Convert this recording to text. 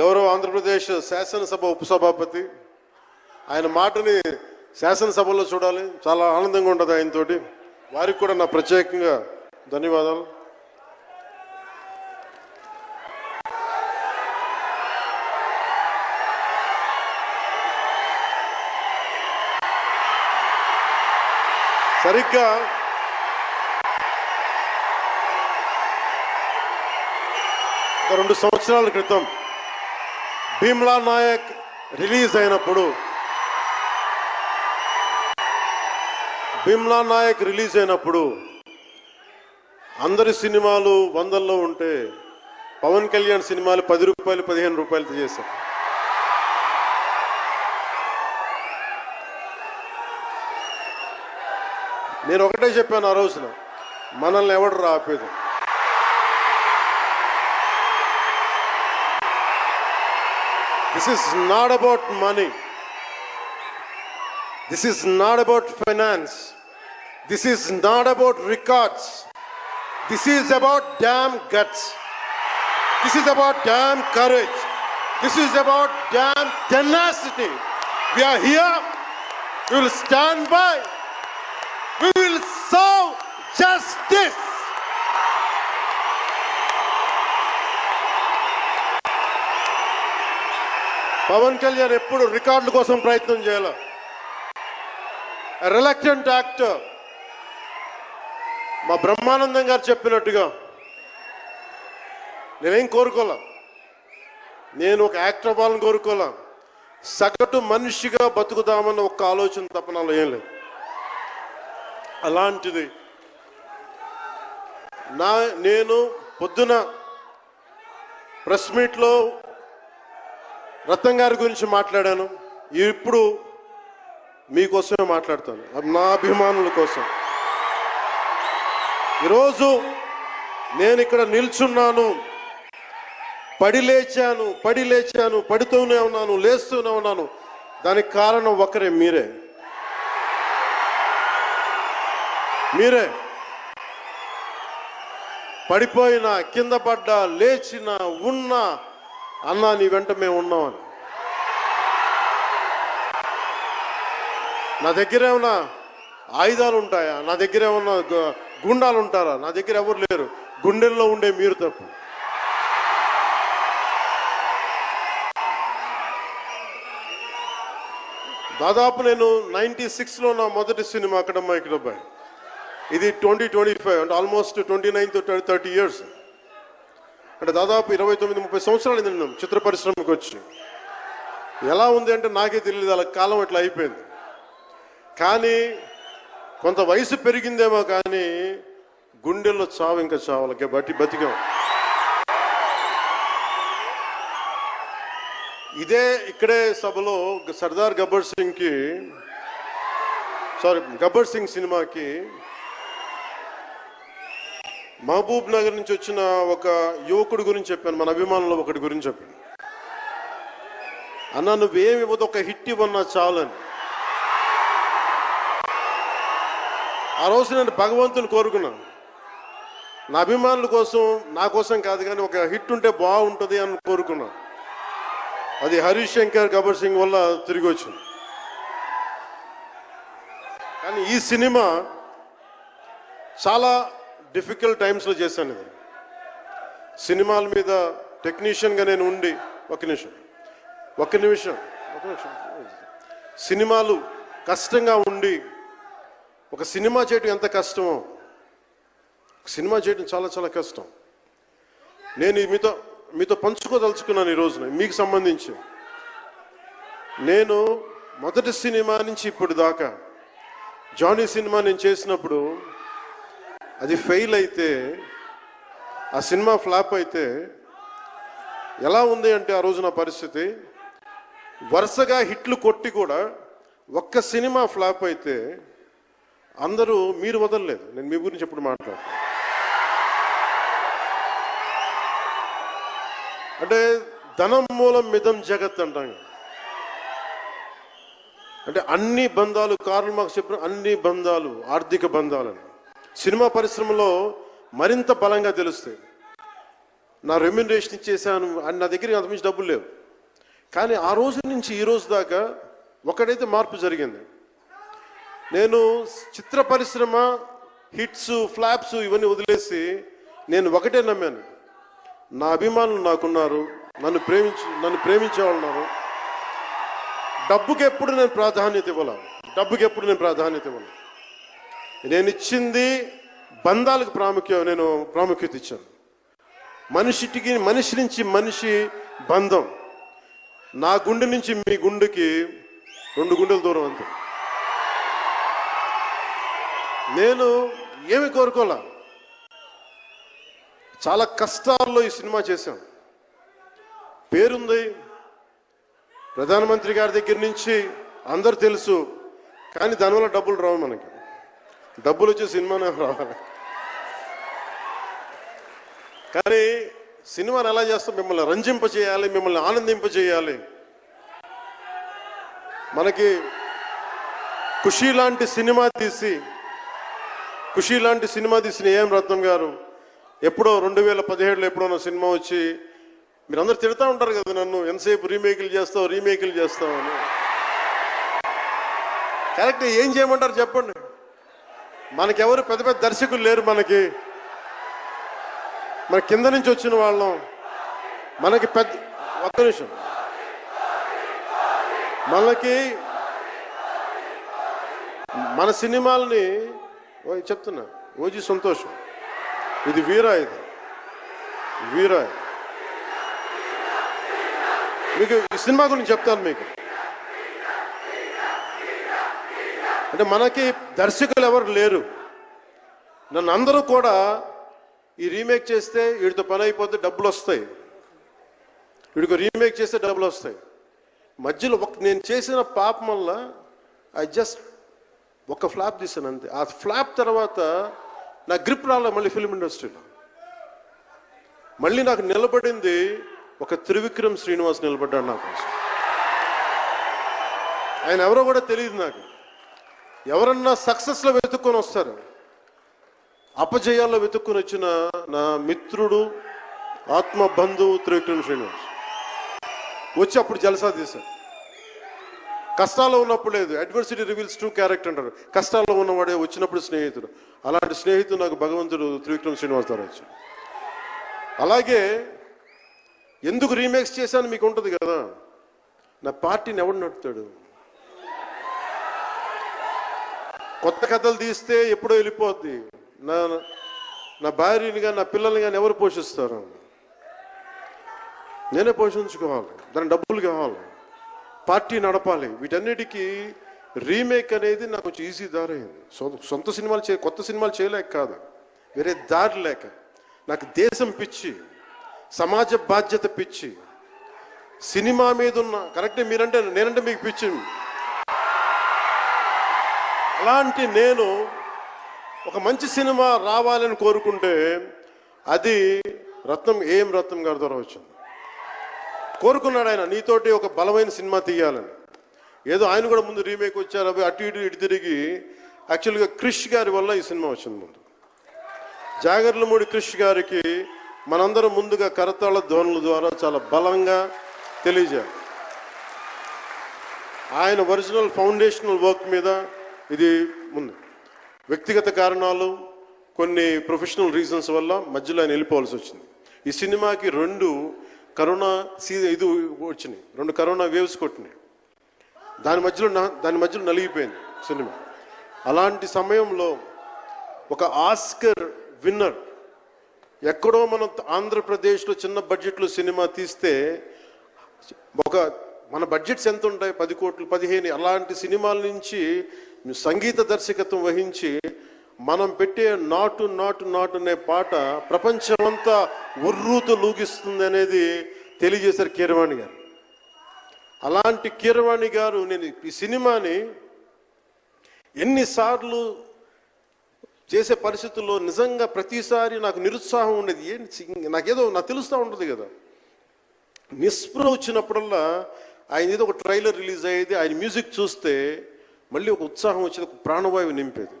గౌరవ ఆంధ్రప్రదేశ్ శాసనసభ ఉపసభాపతి. ఆయన మాటని శాసనసభలో చూడాలి. చాలా ఆనందంగా ఉంటుంది ఆయనతోటి. వారికి కూడా నా ప్రత్యేకంగా ధన్యవాదాలు. సరిగ్గా రెండు సంవత్సరాల క్రితం భీమ్లా నాయక్ రిలీజ్ అయినప్పుడు భీమ్లా నాయక్ రిలీజ్ అయినప్పుడు అందరి సినిమాలు వందల్లో ఉంటే పవన్ కళ్యాణ్ సినిమాలు పది రూపాయలు పదిహేను రూపాయలతో చేశారు. నేను ఒకటే చెప్పాను ఆ రోజున మనల్ని ఎవడు రాపేది This is not about money. This is not about finance. This is not about records. This is about damn guts. This is about damn courage. This is about damn tenacity. We are here. We will stand by. We will serve justice. Pawan Kalyan ఎప్పుడు రికార్డుల కోసం ప్రయత్నం చేయాల? Reluctant actor మా బ్రహ్మానందం గారు చెప్పినట్టుగా నేనేం కోరుకోలే నేను ఒక యాక్టర్ అవ్వాలని కోరుకోలే సగటు మనిషిగా బతుకుదామన్న ఒక ఆలోచన తప్ప నాలో ఏం లేదు. అలాంటిది నా నేను పొద్దున ప్రెస్ మీట్లో రత్నం గారి గురించి మాట్లాడాను. ఇప్పుడు మీకోసమే మాట్లాడతాను. అది నా అభిమానుల కోసం. ఈరోజు నేను ఇక్కడ నిల్చున్నాను. పడి లేచాను పడి లేచాను పడుతూనే ఉన్నాను లేస్తూనే ఉన్నాను. దానికి కారణం ఒకరే మీరే. మీరే. పడిపోయినా కింద పడ్డా లేచినా ఉన్నా అన్నా నీ వెంట మేము ఉన్నామని. నా దగ్గర ఏమన్నా ఆయుధాలు ఉంటాయా నా దగ్గర ఏమన్నా గుండాలు ఉంటారా నా దగ్గర ఎవరు లేరు. గుండెల్లో ఉండే మీరు తప్పు. దాదాపు నేను నైంటీ సిక్స్లో నా మొదటి సినిమా అక్కడ ఇక్కడ ఇది ట్వంటీ ట్వంటీ ఫైవ్ అంటే almost twenty nine thirty years. అంటే దాదాపు ఇరవై తొమ్మిది ముప్పై సంవత్సరాలు నేను చిత్ర పరిశ్రమకు వచ్చి. ఎలా ఉంది అంటే నాకే తెలియదు అలా కాలం ఇట్లా అయిపోయింది. కానీ కొంత వయసు పెరిగిందేమో కానీ గుండెల్లో చావు ఇంకా చావులకే బట్టి బతికాం. ఇదే ఇక్కడే సభలో సర్దార్ గబ్బర్ సింగ్కి సారీ గబ్బర్ సింగ్ సినిమాకి మహబూబ్ నగర్ నుంచి వచ్చిన ఒక యువకుడి గురించి చెప్పాను మన అభిమానులు ఒకటి గురించి చెప్పాను. అన్న నువ్వేమి ఇవ్వదు ఒక హిట్ ఇవ్వన్నా చాలని. ఆ రోజు నేను భగవంతుని కోరుకున్నాను. నా అభిమానుల కోసం నా కోసం కాదు కానీ ఒక హిట్ ఉంటే బాగుంటుంది అని కోరుకున్నాను. అది హరీష్ శంకర్ గబర్ సింగ్ వల్ల తిరిగి వచ్చింది. కానీ ఈ సినిమా చాలా డిఫికల్ట్ టైమ్స్లో చేశాను ఇది సినిమాల మీద టెక్నీషియన్గా నేను ఉండి ఒక నిమిషం ఒక నిమిషం ఒక నిమిషం సినిమాలు కష్టంగా ఉండి ఒక సినిమా చేయటం ఎంత కష్టమో సినిమా చేయడం చాలా చాలా కష్టం. నేను మీతో మీతో పంచుకోదలుచుకున్నాను ఈ రోజున మీకు సంబంధించి. నేను మొదటి సినిమా నుంచి ఇప్పుడు దాకా జానీ సినిమా నేను చేసినప్పుడు అది ఫెయిల్ అయితే ఆ సినిమా ఫ్లాప్ అయితే ఎలా ఉంది అంటే ఆ రోజు నా పరిస్థితి? వరుసగా హిట్లు కొట్టి కూడా ఒక్క సినిమా ఫ్లాప్ అయితే అందరూ మీరు వదలలేదు. నేను మీ గురించి ఎప్పుడు మాట్లాడు అంటే ధనం మూలం మిదం జగత్ అంటాం. అంటే అన్ని బంధాలు కార్లు మాకు చెప్పిన అన్ని బంధాలు ఆర్థిక బంధాలని సినిమా పరిశ్రమలో మరింత బలంగా తెలుస్తాయి. నా రెమ్యునరేషన్ ఇచ్చేసాను అని నా దగ్గర అంతమించి డబ్బులు లేవు. కానీ ఆ రోజు నుంచి ఈ రోజు దాకా ఒకడైతే మార్పు జరిగింది. నేను చిత్ర పరిశ్రమ హిట్స్ ఫ్లాప్స్ ఇవన్నీ వదిలేసి నేను ఒకటే నమ్మాను. నా అభిమానులు నాకున్నారు నన్ను ప్రేమించు నన్ను ప్రేమించే వాళ్ళు ఉన్నారు. డబ్బుకి ఎప్పుడు నేను ప్రాధాన్యత ఇవ్వాలి? డబ్బుకి ఎప్పుడు నేను ప్రాధాన్యత ఇవ్వను నేను ఇచ్చింది బంధాలకు ప్రాముఖ్యం నేను ప్రాముఖ్యత ఇచ్చాను. మనిషికి మనిషి నుంచి మనిషి బంధం. నా గుండె నుంచి మీ గుండెకి రెండు గుండెల దూరం అంతే. నేను ఏమి కోరుకోలే? చాలా కష్టాల్లో ఈ సినిమా చేశాం. పేరుంది ప్రధానమంత్రి గారి దగ్గర నుంచి అందరు తెలుసు కానీ దానివల్ల డబ్బులు రావు మనకి. డబ్బులు వచ్చి సినిమానే రావాలి. కానీ సినిమాని ఎలా చేస్తాం? మిమ్మల్ని రంజింప చేయాలి మిమ్మల్ని ఆనందింప చేయాలి. మనకి ఖుషి లాంటి సినిమా తీసి ఖుషి లాంటి సినిమా తీసిన ఏం రత్నం గారు ఎప్పుడో రెండు వేల పదిహేడులో ఎప్పుడో సినిమా వచ్చి మీరందరూ తిడతా ఉంటారు కదా నన్ను ఎంతసేపు రీమేకులు చేస్తావు రీమేకులు చేస్తావు అని. కరెక్ట్ ఏం చేయమంటారు చెప్పండి. మనకెవరు పెద్ద పెద్ద దర్శకులు లేరు మనకి. మన కింద నుంచి వచ్చిన వాళ్ళం. మనకి పెద్ద ఒక్క నిమిషం. మనకి మన సినిమాలని ఓ, చెప్తున్నా. ఓజీ సంతోషం. ఇది వీరా ఇది. వీరా మీకు సినిమా గురించి చెప్తాను మీకు. అంటే మనకి దర్శకులు ఎవరు లేరు. నన్ను అందరూ కూడా ఈ రీమేక్ చేస్తే వీడితో పని అయిపోతే డబ్బులు వస్తాయి. వీడికి రీమేక్ చేస్తే డబ్బులు వస్తాయి. మధ్యలో ఒక నేను చేసిన పాపం వల్ల ఐ జస్ట్ ఒక ఫ్లాప్ తీసాను అంతే. ఆ ఫ్లాప్ తర్వాత నా గ్రిప్ రాలే మళ్ళీ ఫిల్మ్ ఇండస్ట్రీలో మళ్ళీ నాకు నిలబడింది ఒక త్రివిక్రమ్ శ్రీనివాస్ నిలబడ్డాడు నా కోసం. ఆయన ఎవరో కూడా తెలియదు నాకు. ఎవరన్నా సక్సెస్లో వెతుక్కొని వస్తారు. అపజయాల్లో వెతుక్కుని వచ్చిన నా మిత్రుడు ఆత్మ బంధువు త్రివిక్రమ్ శ్రీనివాస్. వచ్చి అప్పుడు జలసా తీశారు. కష్టాల్లో ఉన్నప్పుడు లేదు. అడ్వర్సిటీ రివీల్స్ ట్రూ క్యారెక్టర్ అంటారు. కష్టాల్లో ఉన్నవాడే వచ్చినప్పుడు స్నేహితుడు. అలాంటి స్నేహితుడు నాకు భగవంతుడు త్రివిక్రమ్ శ్రీనివాస్ ద్వారా వచ్చాడు అలాగే ఎందుకు రీమేక్స్ చేశాను మీకు ఉంటుంది కదా? నా పార్టీని ఎవడు నడుపుతాడు? కొత్త కథలు తీస్తే ఎప్పుడో వెళ్ళిపోద్ది. నా నా భార్యని కానీ నా పిల్లల్ని కానీ ఎవరు పోషిస్తారు? నేనే పోషించుకోవాలి. దాని డబ్బులు కావాలి. పార్టీ నడపాలి. వీటన్నిటికీ రీమేక్ అనేది నాకు కొంచెం ఈజీ దారి అయింది సొంత సినిమాలు చే కొత్త సినిమాలు చేయలేక కాదు. వేరే దారి లేక. నాకు దేశం పిచ్చి. సమాజ బాధ్యత పిచ్చి. సినిమా మీద ఉన్న కరెక్టే మీరంటే నేనంటే మీకు పిచ్చి. అలాంటి నేను ఒక మంచి సినిమా రావాలని కోరుకుంటే అది రత్నం ఏం రత్నం గారి ద్వారా వచ్చింది. కోరుకున్నాడు ఆయన నీతోటి ఒక బలమైన సినిమా తీయాలని. ఏదో ఆయన కూడా ముందు రీమేక్ వచ్చారు అవి అటు ఇటు ఇటు తిరిగి యాక్చువల్గా క్రిష్ గారి వల్ల ఈ సినిమా వచ్చింది ముందు. జాగర్లమూడి క్రిష్ గారికి మనందరం ముందుగా కరతాళ ధ్వనుల ద్వారా చాలా బలంగా తెలియజేయాలి. ఆయన ఒరిజినల్ ఫౌండేషనల్ వర్క్ మీద ఇది ముందు. వ్యక్తిగత కారణాలు కొన్ని ప్రొఫెషనల్ రీజన్స్ వల్ల మధ్యలో ఆయన వెళ్ళిపోవాల్సి వచ్చింది. ఈ సినిమాకి రెండు కరోనా సీ ఇది వచ్చినాయి. రెండు కరోనా వేవ్స్ కొట్టినాయి. దాని మధ్యలో దాని మధ్యలో నలిగిపోయింది సినిమా. అలాంటి సమయంలో ఒక ఆస్కర్ విన్నర్ ఎక్కడో మనం ఆంధ్రప్రదేశ్లో చిన్న బడ్జెట్లో సినిమా తీస్తే ఒక మన బడ్జెట్స్ ఎంత ఉంటాయి? పది కోట్లు పదిహేను అలాంటి సినిమాల నుంచి సంగీత దర్శకత్వం వహించి మనం పెట్టే నాటు నాటు నాటు అనే పాట ప్రపంచమంతా ఉర్రూతో లూగిస్తుంది అనేది తెలియజేశారు కీరవాణి గారు. అలాంటి కీరవాణి గారు నేను ఈ సినిమాని ఎన్నిసార్లు చేసే పరిస్థితుల్లో నిజంగా ప్రతిసారి నాకు నిరుత్సాహం ఉండేది. ఏంటి నాకేదో నాకు తెలుస్తూ ఉంటుంది కదా. నిస్పృహ వచ్చినప్పుడల్లా ఆయన ఏదో ఒక ట్రైలర్ రిలీజ్ అయ్యేది ఆయన మ్యూజిక్ చూస్తే మళ్ళీ ఒక ఉత్సాహం వచ్చేది ఒక ప్రాణవాయువు నింపేది.